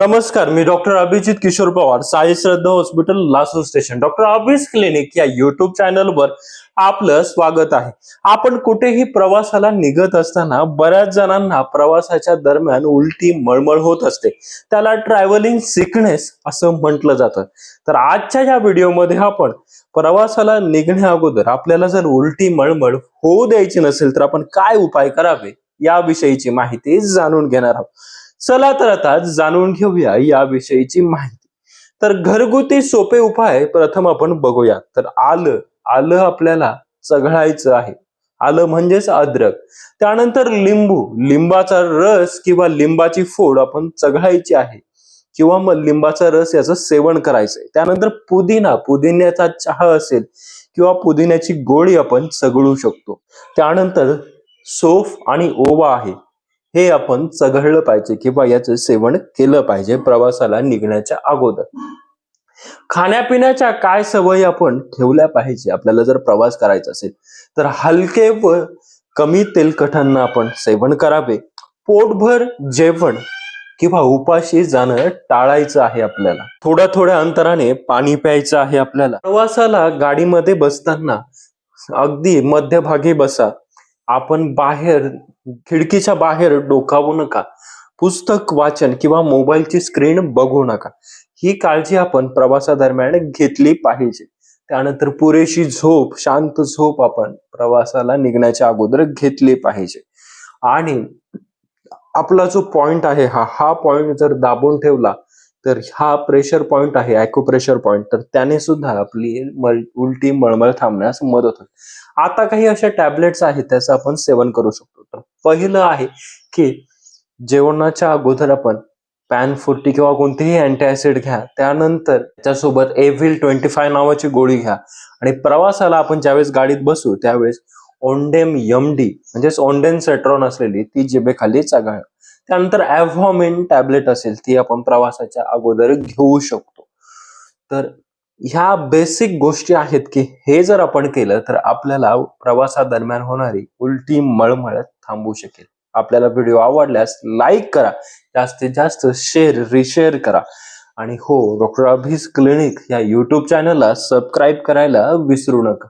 नमस्कार मी doctor Abhijit Kishor Pawar Sai Shraddha hospital Lasur station. Doctor Abhij clinic या YouTube चॅनलवर आपलं स्वागत आहे. आपण कुठेही प्रवासाला निघत असताना बऱ्याच जणांना प्रवासाच्या दरम्यान उलटी मळमळ होत असते. त्याला ट्रॅव्हलिंग सिकनेस असं म्हटलं जातं. तर आजच्या या व्हिडिओमध्ये आपण प्रवासाला निघण्या अगोदर आपल्याला जर उलटी मळमळ होऊ द्यायची नसेल तर आपण काय उपाय करावे? याविषयीची माहिती जाणून घेणार आहोत. चला तर आता जाणून घेऊया याविषयीची माहिती. तर घरगुती सोपे उपाय प्रथम आपण बघूया. तर आलं आलं आपल्याला चघळायचं आहे. आलं म्हणजेच अद्रक. त्यानंतर लिंबू लिंबाचा रस किंवा लिंबाची फोड आपण चघळायची आहे. किंवा मग लिंबाचा रस याचं सेवन करायचंय. त्यानंतर पुदिना पुदिन्याचा चहा असेल किंवा पुदिन्याची गोळी आपण चघळू शकतो. त्यानंतर सोफ आणि ओवा आहे. हे आपण चघळलं पाहिजे किंवा याचं सेवन केलं पाहिजे प्रवासाला निघण्याच्या अगोदर. खाण्यापिण्याच्या काय सवयी आपण ठेवल्या पाहिजे? आपल्याला जर प्रवास करायचा असेल तर हलके व कमी तेलकटांना आपण सेवन करावे. पोटभर जेवण किंवा उपाशी जाणं टाळायचं आहे आपल्याला. थोड्या थोड्या अंतराने पाणी प्यायचं आहे आपल्याला. प्रवासाला गाडीमध्ये बसताना अगदी मध्यभागी बसा. आपण बाहेर खिडकीच्या बाहेर डोकावू नका. पुस्तक वाचन किंवा मोबाईलची स्क्रीन बघू नका. ही काळजी आपण प्रवासादरम्यान घेतली पाहिजे. त्यानंतर पुरेशी झोप शांत झोप आपण प्रवासाला निघण्याच्या अगोदर घेतली पाहिजे. आणि आपला जो पॉइंट आहे हा हा पॉइंट जर दाबून ठेवला तर हा प्रेशर पॉइंट आहे ॲक्युप्रेशर पॉइंट तर त्याने सुद्धा आपली मल- उलटी मळमळ थांबण्यास मदत होते आता काही अशा टॅबलेट्स आहेत त्याचं आपण सेवन करू शकतो. पहिलं आहे की जेवणाच्या अगोदर आपण पॅन फोर्टी किंवा कोणतीही अँटीऍसिड घ्या. त्यानंतर त्याच्यासोबत एव्हिल ट्वेंटी फाय नावाची गोळी घ्या. आणि प्रवासाला आपण ज्यावेळेस गाडीत बसू त्यावेळेस ओंडेम यम डी म्हणजेच ओंडेन सेट्रॉन असलेली ती जिबेखाली चघा त्यानंतर ॲव्हॉमिन टॅबलेट असेल ती आपण प्रवासाच्या अगोदर घेऊ शकतो. तर ह्या बेसिक गोष्टी आहेत की हे जर आपण केलं तर आपल्याला प्रवासादरम्यान होणारी उलटी मळमळ थांबू शकेल. आपल्याला व्हिडिओ आवडल्यास लाईक करा. जास्तीत जास्त शेअर रिशेअर करा. आणि हो डॉक्टर अभिज क्लिनिक या युट्यूब चॅनलला सबस्क्राईब करायला विसरू नका.